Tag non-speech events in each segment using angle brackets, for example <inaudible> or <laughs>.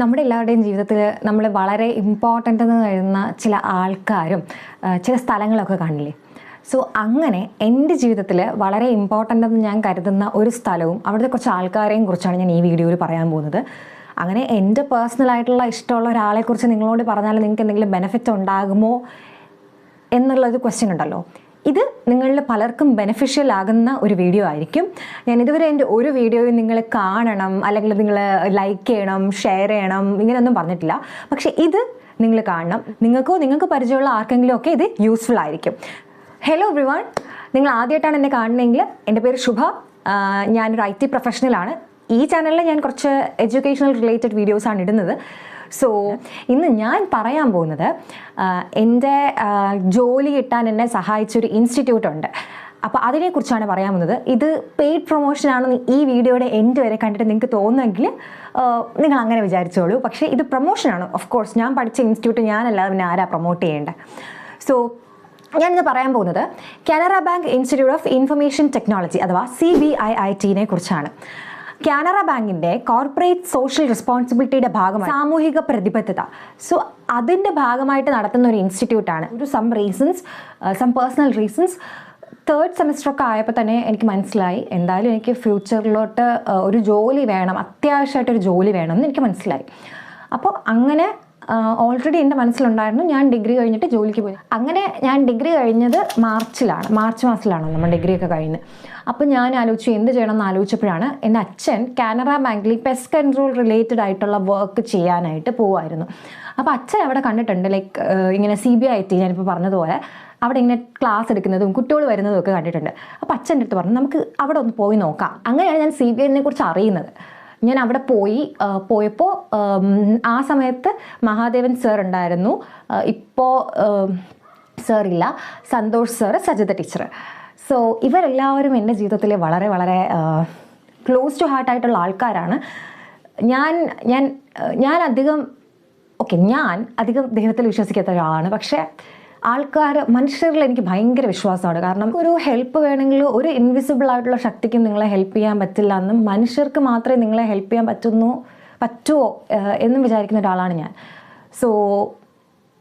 നമ്മുടെ എല്ലാവരുടെയും ജീവിതത്തിൽ നമ്മൾ വളരെ ഇമ്പോർട്ടന്റ് എന്ന് കരുതുന്ന ചില ആൾക്കാരും ചില സ്ഥലങ്ങളൊക്കെ കാണില്ലേ? സോ അങ്ങനെ എന്റെ ജീവിതത്തിൽ വളരെ ഇമ്പോർട്ടന്റ് എന്ന് ഞാൻ കരുതുന്ന ഒരു സ്ഥലവും അവിടുത്തെ കുറച്ച് ആൾക്കാരെയും കുറിച്ചാണ് ഞാൻ ഈ വീഡിയോയിൽ പറയാൻ പോകുന്നത്. അങ്ങനെ എന്റെ പേഴ്സണലായിട്ടുള്ള ഇഷ്ടമുള്ള ഒരാളെക്കുറിച്ച് നിങ്ങളോട് പറഞ്ഞാൽ നിങ്ങൾക്ക് എന്തെങ്കിലും ബെനിഫിറ്റ് ഉണ്ടാകുമോ? എന്നുള്ളൊരു ക്വസ്റ്റ്യൻ ഉണ്ടല്ലോ. ഇത് നിങ്ങളിൽ പലർക്കും ബെനിഫിഷ്യൽ ആകുന്ന ഒരു വീഡിയോ ആയിരിക്കും. ഞാൻ ഇതുവരെ എന്റെ ഒരു വീഡിയോയും നിങ്ങൾ കാണണം അല്ലെങ്കിൽ നിങ്ങൾ ലൈക്ക് ചെയ്യണം ഷെയർ ചെയ്യണം ഇങ്ങനെയൊന്നും പറഞ്ഞിട്ടില്ല. പക്ഷേ ഇത് നിങ്ങൾ കാണണം. നിങ്ങൾക്കോ നിങ്ങൾക്ക് പരിചയമുള്ള ആർക്കെങ്കിലും ഒക്കെ ഇത് യൂസ്ഫുൾ ആയിരിക്കും. ഹലോ എവ്രിവൺ നിങ്ങൾ ആദ്യമായിട്ടാണ് എന്നെ കാണുന്നതെങ്കിൽ എന്റെ പേര് ശുഭ. ഞാനൊരു ഐ ടി പ്രൊഫഷണലാണ് ഈ ചാനലിൽ ഞാൻ കുറച്ച് എഡ്യൂക്കേഷണൽ റിലേറ്റഡ് വീഡിയോസാണ് ഇടുന്നത്. സോ ഇന്ന് ഞാൻ പറയാൻ പോകുന്നത് എന്റെ ജോലി കിട്ടാൻ എന്നെ സഹായിച്ചൊരു ഇൻസ്റ്റിറ്റ്യൂട്ട് ഉണ്ട് അപ്പോൾ അതിനെക്കുറിച്ചാണ് പറയാൻ പോകുന്നത്. ഇത് പെയ്ഡ് പ്രൊമോഷൻ ആണെന്ന് ഈ വീഡിയോയുടെ എൻഡ് വരെ കണ്ടിട്ട് നിങ്ങൾക്ക് തോന്നുമെങ്കിൽ നിങ്ങൾ അങ്ങനെ വിചാരിച്ചോളൂ. പക്ഷേ ഇത് പ്രൊമോഷനാണ് ഓഫ് കോഴ്സ് ഞാൻ പഠിച്ച ഇൻസ്റ്റിറ്റ്യൂട്ട് ഞാനല്ലാതെ പിന്നെ ആരാ പ്രൊമോട്ട് ചെയ്യേണ്ടത് സോ ഞാനിന്ന് പറയാൻ പോകുന്നത് Canara bank institute of information technology അഥവാ സി ബി ഐ ഐ ടിനെ കുറിച്ചാണ്. കാനറ ബാങ്കിന്റെ കോർപ്പറേറ്റ് സോഷ്യൽ റെസ്പോൺസിബിലിറ്റിയുടെ ഭാഗമാണ് സാമൂഹിക പ്രതിബദ്ധത. സോ അതിന്റെ ഭാഗമായിട്ട് നടത്തുന്ന ഒരു ഇൻസ്റ്റിറ്റ്യൂട്ടാണ്. ഒരു some reasons some personal reasons. Third semester ഒക്കെ ആയപ്പോൾ തന്നെ എനിക്ക് മനസ്സിലായി. എന്തായാലും എനിക്ക് ഫ്യൂച്ചറിലോട്ട് ഒരു ജോലി വേണം അത്യാവശ്യമായിട്ടൊരു ജോലി വേണം എന്ന് എനിക്ക് മനസ്സിലായി. അപ്പോൾ അങ്ങനെ ഓൾറെഡി എന്റെ മനസ്സിലുണ്ടായിരുന്നു ഞാൻ ഡിഗ്രി കഴിഞ്ഞിട്ട് ജോലിക്ക് പോയി. അങ്ങനെ ഞാൻ ഡിഗ്രി കഴിഞ്ഞത് മാർച്ചിലാണ്. മാർച്ച് മാസത്തിലാണ് നമ്മൾ ഡിഗ്രി ഒക്കെ കഴിഞ്ഞ്. അപ്പോൾ ഞാൻ ആലോചിച്ചു എന്ത് ചെയ്യണം എന്ന് ആലോചിച്ചപ്പോഴാണ് എന്റെ അച്ഛൻ കാനറ ബാങ്കിൽ പെസ്റ്റ് കൺട്രോൾ റിലേറ്റഡ് ആയിട്ടുള്ള വർക്ക് ചെയ്യാനായിട്ട് പോവായിരുന്നു. അപ്പോൾ അച്ഛൻ അവിടെ കണ്ടിട്ടുണ്ട് ലൈക്ക് ഇങ്ങനെ സി ബി ഐ ടി ഞാനിപ്പോൾ പറഞ്ഞതുപോലെ അവിടെ ഇങ്ങനെ ക്ലാസ് എടുക്കുന്നതും കുട്ടികൾ വരുന്നതും ഒക്കെ കണ്ടിട്ടുണ്ട്. അപ്പോൾ അച്ഛന്റെ അടുത്ത് പറഞ്ഞു നമുക്ക് അവിടെ ഒന്ന് പോയി നോക്കാം. അങ്ങനെയാണ് ഞാൻ സി ബി ഐനെ കുറിച്ച് അറിയുന്നത്. ഞാൻ അവിടെ പോയി പോയപ്പോൾ ആ സമയത്ത് മഹാദേവൻ സർ ഉണ്ടായിരുന്നു. ഇപ്പോൾ സർ ഇല്ല. Santhosh sir Sajitha teacher so ഇവരെല്ലാവരും എന്റെ ജീവിതത്തിൽ വളരെ വളരെ ക്ലോസ് ടു ഹാർട്ട് ആയിട്ടുള്ള ആൾക്കാരാണ്. ഞാൻ ഞാൻ ഞാൻ അധികം ഓക്കെ ഞാൻ അധികം ദൈവത്തിൽ വിശ്വസിക്കാത്ത ഒരാളാണ്. പക്ഷേ ആൾക്കാർ മനുഷ്യരിൽ എനിക്ക് ഭയങ്കര വിശ്വാസമാണ്. കാരണം ഒരു ഹെൽപ്പ് വേണമെങ്കിൽ ഒരു ഇൻവിസിബിൾ ആയിട്ടുള്ള ശക്തിക്ക് നിങ്ങളെ ഹെൽപ്പ് ചെയ്യാൻ പറ്റില്ല എന്നും മനുഷ്യർക്ക് മാത്രമേ നിങ്ങളെ ഹെൽപ്പ് ചെയ്യാൻ പറ്റുന്നു പറ്റുമോ എന്നും വിചാരിക്കുന്ന ഒരാളാണ് ഞാൻ. സോ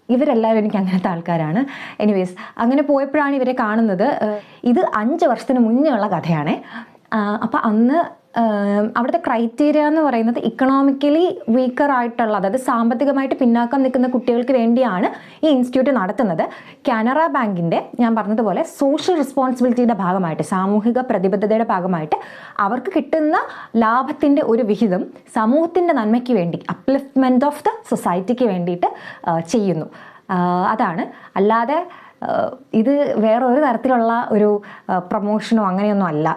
ഇവരെല്ലാവരും എനിക്ക് അങ്ങനത്തെ ആൾക്കാരാണ്. എനിവേസ് അങ്ങനെ പോയപ്പോഴാണ് ഇവരെ കാണുന്നത്. ഇത് അഞ്ച് വർഷത്തിന് മുന്നേ ഉള്ള കഥയാണ് അപ്പം അന്ന് അവിടുത്തെ ക്രൈറ്റീരിയ എന്ന് പറയുന്നത് ഇക്കണോമിക്കലി വീക്കർ ആയിട്ടുള്ള അതായത് സാമ്പത്തികമായിട്ട് പിന്നാക്കം നിൽക്കുന്ന കുട്ടികൾക്ക് വേണ്ടിയാണ് ഈ ഇൻസ്റ്റിറ്റ്യൂട്ട് നടത്തുന്നത്. കാനറ ബാങ്കിന്റെ ഞാൻ പറഞ്ഞതുപോലെ സോഷ്യൽ റെസ്പോൺസിബിലിറ്റിയുടെ ഭാഗമായിട്ട് സാമൂഹിക പ്രതിബദ്ധതയുടെ ഭാഗമായിട്ട് അവർക്ക് കിട്ടുന്ന ലാഭത്തിന്റെ ഒരു വിഹിതം സമൂഹത്തിന്റെ നന്മയ്ക്ക് വേണ്ടി അപ്ലിഫ്റ്റ്മെന്റ് ഓഫ് ദ സൊസൈറ്റിക്ക് വേണ്ടിയിട്ട് ചെയ്യുന്നു. അതാണ്. അല്ലാതെ ഇത് വേറെ ഒരു തരത്തിലുള്ള ഒരു പ്രൊമോഷനോ അങ്ങനെയൊന്നും അല്ല.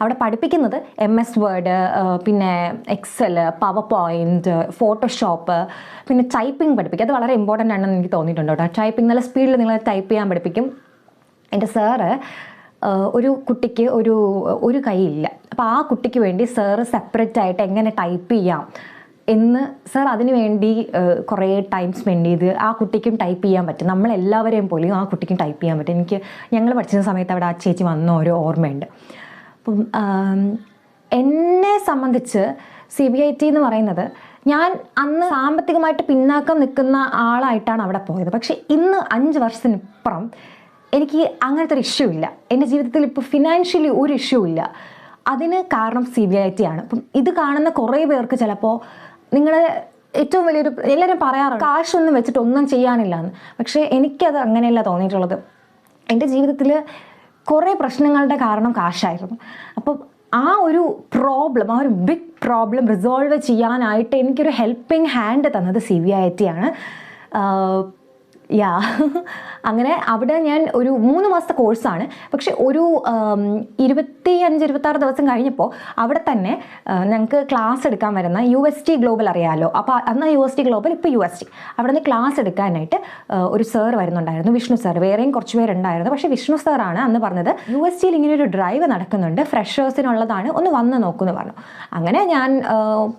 അവിടെ പഠിപ്പിക്കുന്നത് എം എസ് വേർഡ് പിന്നെ എക്സൽ പവർ പോയിന്റ് ഫോട്ടോഷോപ്പ് പിന്നെ ടൈപ്പിംഗ് പഠിപ്പിക്കും. അത് വളരെ ഇമ്പോർട്ടന്റ് ആണെന്ന് എനിക്ക് തോന്നിയിട്ടുണ്ട് കേട്ടോ. ടൈപ്പിംഗ് നല്ല സ്പീഡിൽ നിങ്ങൾ ടൈപ്പ് ചെയ്യാൻ പഠിപ്പിക്കും. എന്റെ സാറ് ഒരു കുട്ടിക്ക് ഒരു ഒരു കൈയില്ല. അപ്പോൾ ആ കുട്ടിക്ക് വേണ്ടി സാറ് സെപ്പറേറ്റ് ആയിട്ട് എങ്ങനെ ടൈപ്പ് ചെയ്യാം എന്ന് സാർ അതിനു വേണ്ടി കുറേ ടൈം സ്പെൻഡ് ചെയ്ത് ആ കുട്ടിക്കും ടൈപ്പ് ചെയ്യാൻ പറ്റും. നമ്മളെല്ലാവരെയും പോലെയും ആ കുട്ടിക്കും ടൈപ്പ് ചെയ്യാൻ പറ്റും. എനിക്ക് ഞങ്ങൾ പഠിച്ചിരുന്ന സമയത്ത് അവിടെ ആ ചേച്ചി വന്ന ഒരു ഓർമ്മയുണ്ട്. അപ്പം എന്നെ സംബന്ധിച്ച് സി ബി ഐ ടി എന്ന് പറയുന്നത് ഞാൻ അന്ന് സാമ്പത്തികമായിട്ട് പിന്നാക്കം നിൽക്കുന്ന ആളായിട്ടാണ് അവിടെ പോയത്. പക്ഷേ ഇന്ന് അഞ്ച് വർഷത്തിനിപ്പുറം എനിക്ക് അങ്ങനത്തെ ഒരു ഇഷ്യൂ ഇല്ല. എന്റെ ജീവിതത്തിൽ ഇപ്പോൾ ഫിനാൻഷ്യലി ഒരു ഇഷ്യൂ ഇല്ല. അതിന് കാരണം സി ബി ഐ ടി ആണ്. അപ്പം ഇത് കാണുന്ന കുറേ പേർക്ക് ചിലപ്പോൾ നിങ്ങളുടെ ഏറ്റവും വലിയൊരു എല്ലാവരും പറയാറുണ്ട് കാശൊന്നും വെച്ചിട്ട് ഒന്നും ചെയ്യാനില്ല എന്ന് പക്ഷേ എനിക്കത് അങ്ങനെയല്ല തോന്നിയിട്ടുള്ളത്. എന്റെ ജീവിതത്തിൽ കുറേ പ്രശ്നങ്ങളുടെ കാരണം കാശായിരുന്നു. അപ്പം ആ ഒരു പ്രോബ്ലം ആ ഒരു ബിഗ് പ്രോബ്ലം റിസോൾവ് ചെയ്യാനായിട്ട് എനിക്കൊരു ഹെൽപ്പിംഗ് ഹാൻഡ് തന്നത് സി ബി ഐ ടി ആണ്. യാ <laughs> അങ്ങനെ അവിടെ ഞാൻ ഒരു മൂന്ന് മാസത്തെ കോഴ്സാണ്. പക്ഷെ ഒരു ഇരുപത്തി അഞ്ച് ഇരുപത്താറ് ദിവസം കഴിഞ്ഞപ്പോൾ അവിടെ തന്നെ ഞങ്ങൾക്ക് ക്ലാസ് എടുക്കാൻ വരുന്ന യു എസ് ടി ഗ്ലോബൽ അറിയാമല്ലോ അപ്പോൾ അന്ന് യു എസ് ടി ഗ്ലോബൽ ഇപ്പോൾ യു എസ് ടി. അവിടെ നിന്ന് ക്ലാസ് എടുക്കാനായിട്ട് ഒരു സർ വരുന്നുണ്ടായിരുന്നു വിഷ്ണു സാർ. വേറെയും കുറച്ച് പേരുണ്ടായിരുന്നു. പക്ഷേ വിഷ്ണു സാറാണ് അന്ന് പറഞ്ഞത് യു എസ് ടിയിൽ ഇങ്ങനെ ഒരു ഡ്രൈവ് നടക്കുന്നുണ്ട് ഫ്രഷേഴ്സിനുള്ളതാണ് ഒന്ന് വന്ന് നോക്കുമെന്ന് പറഞ്ഞു. അങ്ങനെ ഞാൻ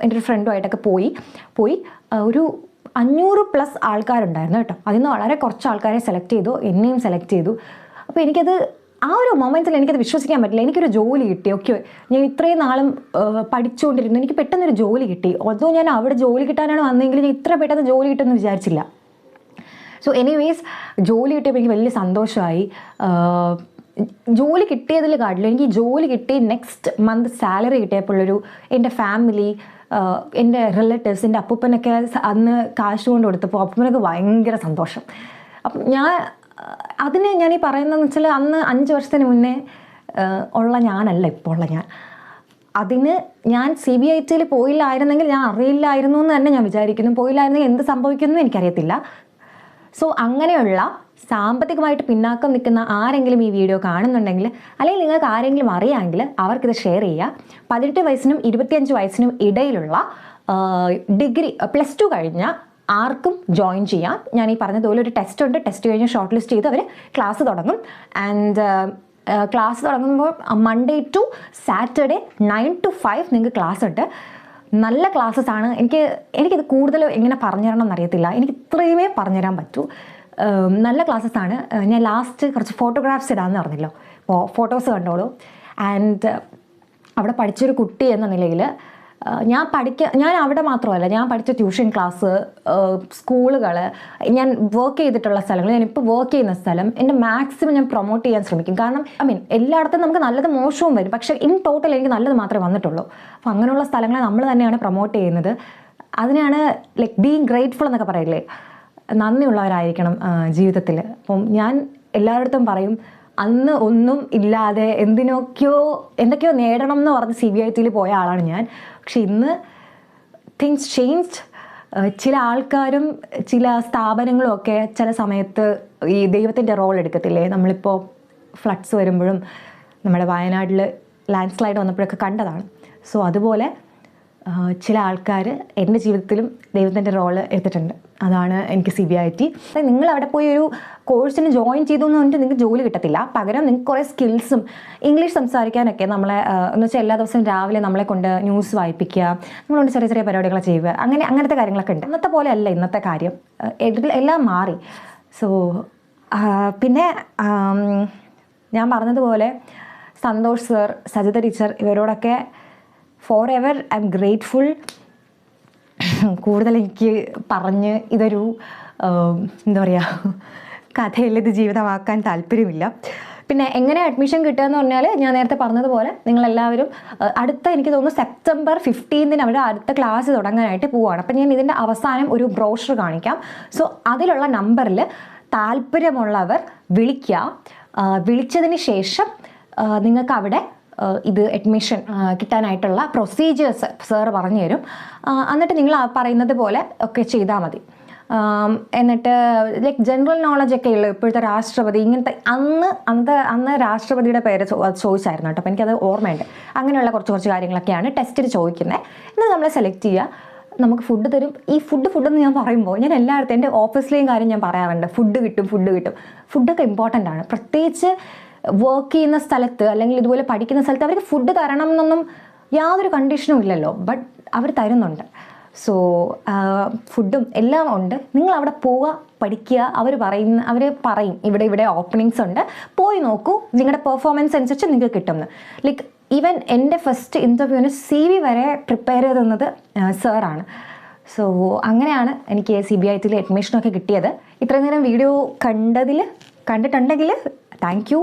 എന്റെ ഒരു ഫ്രണ്ടുമായിട്ടൊക്കെ പോയി പോയി ഒരു അഞ്ഞൂറ് പ്ലസ് ആൾക്കാരുണ്ടായിരുന്നു കേട്ടോ. അതിൽ നിന്ന് വളരെ കുറച്ച് ആൾക്കാരെ സെലക്ട് ചെയ്തു. എന്നെയും സെലക്ട് ചെയ്തു. അപ്പോൾ എനിക്കത് ആ ഒരു മൊമെന്റിൽ എനിക്കത് വിശ്വസിക്കാൻ പറ്റില്ല. എനിക്കൊരു ജോലി കിട്ടി. ഓക്കെ ഞാൻ ഇത്രയും നാളും പഠിച്ചുകൊണ്ടിരുന്നു. എനിക്ക് പെട്ടെന്നൊരു ജോലി കിട്ടി. അതോ ഞാൻ അവിടെ ജോലി കിട്ടാനാണ് വന്നെങ്കിൽ ഞാൻ ഇത്ര പെട്ടെന്ന് ജോലി കിട്ടുമെന്ന് വിചാരിച്ചില്ല. സോ എനിവേസ് ജോലി കിട്ടിയപ്പോൾ എനിക്ക് വലിയ സന്തോഷമായി. ജോലി കിട്ടിയതിൽ കാട്ടിലും എനിക്ക് ജോലി കിട്ടി നെക്സ്റ്റ് മന്ത് സാലറി കിട്ടിയപ്പോഴൊരു എന്റെ ഫാമിലി എന്റെ റിലേറ്റീവ്സ് എന്റെ അപ്പൂപ്പനൊക്കെ അന്ന് കാശ് കൊണ്ട് കൊടുത്തപ്പോൾ അപ്പൂപ്പനൊക്കെ ഭയങ്കര സന്തോഷം. അപ്പം ഞാൻ അതിന് ഞാൻ ഈ പറയുന്നതെന്ന് വെച്ചാൽ അന്ന് അഞ്ച് വർഷത്തിന് മുന്നേ ഉള്ള ഞാനല്ല ഇപ്പോൾ ഉള്ള ഞാൻ. അതിന് ഞാൻ സി ബി ഐ ടിയിൽ പോയില്ലായിരുന്നെങ്കിൽ ഞാൻ അറിയില്ലായിരുന്നു എന്ന് തന്നെ ഞാൻ വിചാരിക്കുന്നു. പോയില്ലായിരുന്നെങ്കിൽ എന്ത് സംഭവിക്കുന്നു എനിക്കറിയത്തില്ല. സോ അങ്ങനെയുള്ള സാമ്പത്തികമായിട്ട് പിന്നാക്കം നിൽക്കുന്ന ആരെങ്കിലും ഈ വീഡിയോ കാണുന്നുണ്ടെങ്കിൽ അല്ലെങ്കിൽ നിങ്ങൾക്ക് ആരെങ്കിലും അറിയാമെങ്കിൽ അവർക്കിത് ഷെയർ ചെയ്യുക. പതിനെട്ട് വയസ്സിനും ഇരുപത്തിയഞ്ച് വയസ്സിനും ഇടയിലുള്ള ഡിഗ്രി പ്ലസ് ടു കഴിഞ്ഞ ആർക്കും ജോയിൻ ചെയ്യാം. ഞാൻ ഈ പറഞ്ഞതുപോലെ ഒരു ടെസ്റ്റ് ഉണ്ട്. ടെസ്റ്റ് കഴിഞ്ഞ് ഷോർട്ട് ലിസ്റ്റ് ചെയ്ത് അവർ ക്ലാസ് തുടങ്ങും. ആൻഡ് ക്ലാസ് തുടങ്ങുമ്പോൾ Monday to Saturday nine to five നിങ്ങൾക്ക് ക്ലാസ് ഉണ്ട്. നല്ല ക്ലാസ്സസ് ആണ്. എനിക്ക് എനിക്കിത് കൂടുതൽ എങ്ങനെ പറഞ്ഞു തരണം എന്നറിയത്തില്ല. എനിക്ക് ഇത്രയുമേ പറഞ്ഞുതരാൻ പറ്റൂ. നല്ല ക്ലാസ്സസ് ആണ്. ഞാൻ ലാസ്റ്റ് കുറച്ച് ഫോട്ടോഗ്രാഫ്സ് ഇടാമെന്ന് പറഞ്ഞല്ലോ. അപ്പോൾ ഫോട്ടോസ് കണ്ടോളൂ. ആൻഡ് അവിടെ പഠിച്ചൊരു കുട്ടി എന്ന നിലയിൽ ഞാൻ പഠിക്ക ഞാൻ അവിടെ മാത്രമല്ല ഞാൻ പഠിച്ച ട്യൂഷൻ ക്ലാസ് സ്കൂളുകൾ ഞാൻ വർക്ക് ചെയ്തിട്ടുള്ള സ്ഥലങ്ങൾ ഞാൻ ഇപ്പോൾ വർക്ക് ചെയ്യുന്ന സ്ഥലം എന്റെ മാക്സിമം ഞാൻ പ്രൊമോട്ട് ചെയ്യാൻ ശ്രമിക്കും. കാരണം ഐ മീൻ എല്ലായിടത്തും നമുക്ക് നല്ലത് മോശവും വരും. പക്ഷേ ഇൻ ടോട്ടൽ എനിക്ക് നല്ലത് മാത്രമേ വന്നിട്ടുള്ളൂ. അപ്പോൾ അങ്ങനെയുള്ള സ്ഥലങ്ങളെ നമ്മൾ തന്നെയാണ് പ്രൊമോട്ട് ചെയ്യുന്നത്. അതിനാണ് ലൈക്ക് ബീങ് ഗ്രേറ്റ്ഫുൾ എന്നൊക്കെ പറയില്ലേ? നന്ദിയുള്ളവരായിരിക്കണം ജീവിതത്തിൽ അപ്പം ഞാൻ എല്ലായിടത്തും പറയും അന്ന് ഒന്നും ഇല്ലാതെ എന്തിനൊക്കെയോ എന്തൊക്കെയോ നേടണം എന്ന് പറഞ്ഞ് സി ബി ഐ ടിയിൽ പോയ ആളാണ് ഞാൻ. പക്ഷെ ഇന്ന് തിങ്സ് ചേഞ്ച്ഡ് ചില ആൾക്കാരും ചില സ്ഥാപനങ്ങളും ഒക്കെ ചില സമയത്ത് ഈ ദൈവത്തിന്റെ റോൾ എടുക്കത്തില്ലേ? നമ്മളിപ്പോൾ ഫ്ലഡ്സ് വരുമ്പോഴും നമ്മുടെ വയനാട്ടിൽ ലാൻഡ് സ്ലൈഡ് വന്നപ്പോഴൊക്കെ കണ്ടതാണ്. സോ അതുപോലെ ചില ആൾക്കാർ എന്റെ ജീവിതത്തിലും ദൈവത്തിന്റെ റോൾ എടുത്തിട്ടുണ്ട്. അതാണ് എനിക്ക് സി ബി ഐ ടി നിങ്ങൾ അവിടെ പോയി ഒരു കോഴ്സിന് ജോയിൻ ചെയ്തു പറഞ്ഞിട്ട് നിങ്ങൾക്ക് ജോലി കിട്ടത്തില്ല. പകരം നിങ്ങൾക്ക് കുറേ സ്കിൽസും ഇംഗ്ലീഷ് സംസാരിക്കാനൊക്കെ നമ്മളെ എന്ന് വെച്ചാൽ എല്ലാ ദിവസവും രാവിലെ നമ്മളെ കൊണ്ട് ന്യൂസ് വായിപ്പിക്കുക നമ്മളോട് ചെറിയ ചെറിയ പരിപാടികൾ ചെയ്യുക അങ്ങനെ അങ്ങനത്തെ കാര്യങ്ങളൊക്കെ ഉണ്ട്. ഇന്നത്തെ പോലെ അല്ല ഇന്നത്തെ കാര്യം. എല്ലാം മാറി. സോ പിന്നെ ഞാൻ പറഞ്ഞതുപോലെ സന്തോഷ് സർ സജിത ടീച്ചർ ഇവരോടൊക്കെ forever I M grateful കൂടുതൽ എനിക്ക് പറഞ്ഞ് ഇതൊരു എന്താ പറയുക കഥയിൽ ഇത് ജീവിതമാക്കാൻ താല്പര്യമില്ല. പിന്നെ എങ്ങനെ അഡ്മിഷൻ കിട്ടുക എന്ന് പറഞ്ഞാൽ ഞാൻ നേരത്തെ പറഞ്ഞതുപോലെ നിങ്ങളെല്ലാവരും അടുത്ത എനിക്ക് തോന്നുന്നു സെപ്റ്റംബർ ഫിഫ്റ്റീൻതിന് അവിടെ അടുത്ത ക്ലാസ് തുടങ്ങാനായിട്ട് പോവുകയാണ് അപ്പം ഞാൻ ഇതിന്റെ അവസാനം ഒരു ബ്രോഷർ കാണിക്കാം. സോ അതിലുള്ള നമ്പറിൽ താല്പര്യമുള്ളവർ വിളിക്കുക. വിളിച്ചതിന് ശേഷം നിങ്ങൾക്ക് അവിടെ ഇത് അഡ്മിഷൻ കിട്ടാനായിട്ടുള്ള പ്രൊസീജിയേഴ്സ് സാർ പറഞ്ഞു തരും എന്നിട്ട് നിങ്ങൾ പറയുന്നത് പോലെ ഒക്കെ ചെയ്താൽ മതി. എന്നിട്ട് ലൈക്ക് ജനറൽ നോളജ് ഒക്കെ ഉള്ളു. ഇപ്പോഴത്തെ രാഷ്ട്രപതി ഇങ്ങനത്തെ അന്ന് അന്ന് അന്ന് രാഷ്ട്രപതിയുടെ പേര് ചോദിച്ചായിരുന്നു കേട്ടോ. അപ്പോൾ എനിക്കത് ഓർമ്മയുണ്ട്. അങ്ങനെയുള്ള കുറച്ച് കുറച്ച് കാര്യങ്ങളൊക്കെയാണ് ടെസ്റ്റിൽ ചോദിക്കുന്നത് എന്നിട്ട് നമ്മളെ സെലക്ട് ചെയ്യുക. നമുക്ക് ഫുഡ് തരും. ഈ ഫുഡ് ഫുഡ് എന്ന് ഞാൻ പറയുമ്പോൾ ഞാൻ എല്ലായിടത്തും എന്റെ ഓഫീസിലെയും കാര്യം ഞാൻ പറയാറുണ്ട്. ഫുഡ് കിട്ടും ഫുഡ് കിട്ടും. ഫുഡൊക്കെ ഇമ്പോർട്ടന്റ് ആണ്. പ്രത്യേകിച്ച് വർക്ക് ചെയ്യുന്ന സ്ഥലത്ത് അല്ലെങ്കിൽ ഇതുപോലെ പഠിക്കുന്ന സ്ഥലത്ത് അവർക്ക് ഫുഡ് തരണം എന്നൊന്നും യാതൊരു കണ്ടീഷനും ഇല്ലല്ലോ. ബട്ട് അവർ തരുന്നുണ്ട്. സോ ഫുഡും എല്ലാം ഉണ്ട്. നിങ്ങൾ അവിടെ പോവുക പഠിക്കുക അവർ പറയുന്ന അവർ പറയും. ഇവിടെ ഇവിടെ ഓപ്പണിങ്സ് ഉണ്ട്. പോയി നോക്കൂ. നിങ്ങളുടെ പെർഫോമൻസ് അനുസരിച്ച് നിങ്ങൾക്ക് കിട്ടുമെന്ന് ലൈക്ക് ഈവൻ എന്റെ ഫസ്റ്റ് ഇന്റർവ്യൂവിന് സി വി വരെ പ്രിപ്പയർ ചെയ്തിരുന്നത് സാറാണ് സോ അങ്ങനെയാണ് എനിക്ക് സി ബി ഐ ടിയിൽ അഡ്മിഷനൊക്കെ കിട്ടിയത്. ഇത്രയും നേരം വീഡിയോ കണ്ടതിൽ കണ്ടിട്ടുണ്ടെങ്കിൽ താങ്ക്